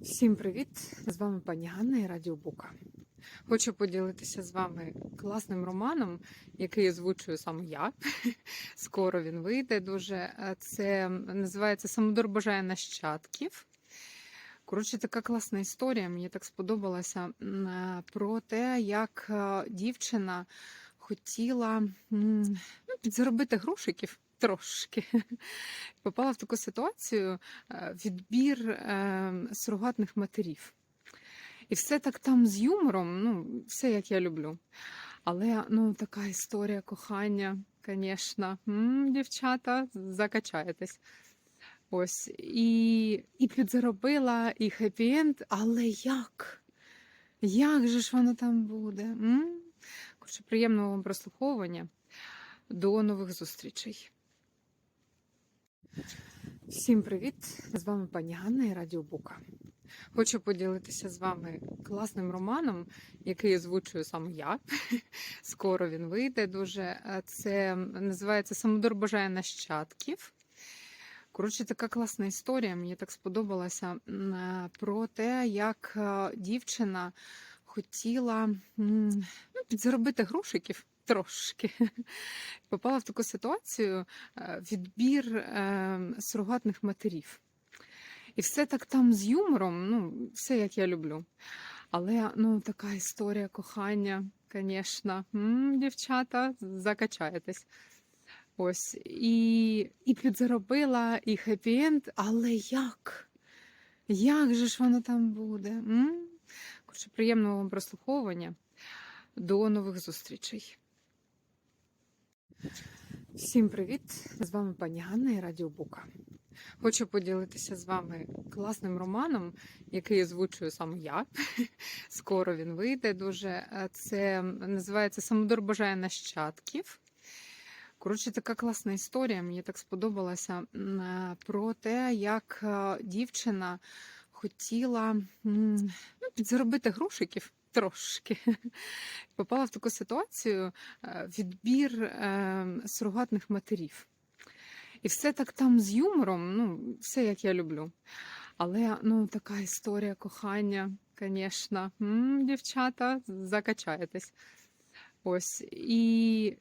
Всім привіт! З вами пані Ганна і Радіо Бука. Хочу поділитися з вами класним романом, який озвучую саме я. Скоро він вийде дуже. Це називається Самодор бажає нащадків. Коротше, така класна історія. Мені так сподобалася про те, як дівчина хотіла ну, підзаробити грошиків трошки. Попала в таку ситуацію е, відбір е, сурогатних матерів. І все так там з юмором, ну, все як я люблю. Але ну, така історія кохання, звісно, дівчата, закачаєтесь. Ось. І, і підзаробила, і хеппі-енд, але як? Як же ж воно там буде? М? Коротше, приємного вам прослуховування. До нових зустрічей. Всім привіт! З вами пані Ганна і Радіо Бука. Хочу поділитися з вами класним романом, який озвучую саме я. Скоро він вийде дуже. Це називається Самодор бажає нащадків. Коротше, така класна історія. Мені так сподобалася про те, як е, дівчина хотіла ну, підзаробити грошиків трошки. Попала в таку ситуацію е, відбір е, сурогатних матерів. І все так там з юмором, ну, все як я люблю. Але ну, така історія кохання, звісно, дівчата, закачаєтесь. Ось. І, і підзаробила, і хеппі-енд, але як? Як же ж воно там буде? М? Коротше, приємного вам прослуховування. До нових зустрічей. Всім привіт! З вами пані Ганна і Радіо Бука. Хочу поділитися з вами класним романом, який озвучую саме я. Скоро він вийде дуже. Це називається Самодор бажає нащадків. Коротше, така класна історія. Мені так сподобалася про те, як дівчина хотіла підзаробити грошиків трошки. Попала в таку ситуацію е, відбір е, сурогатних матерів. І все так там з юмором, ну, все як я люблю. Але ну, така історія кохання, звісно, дівчата, закачаєтесь. Ось. І,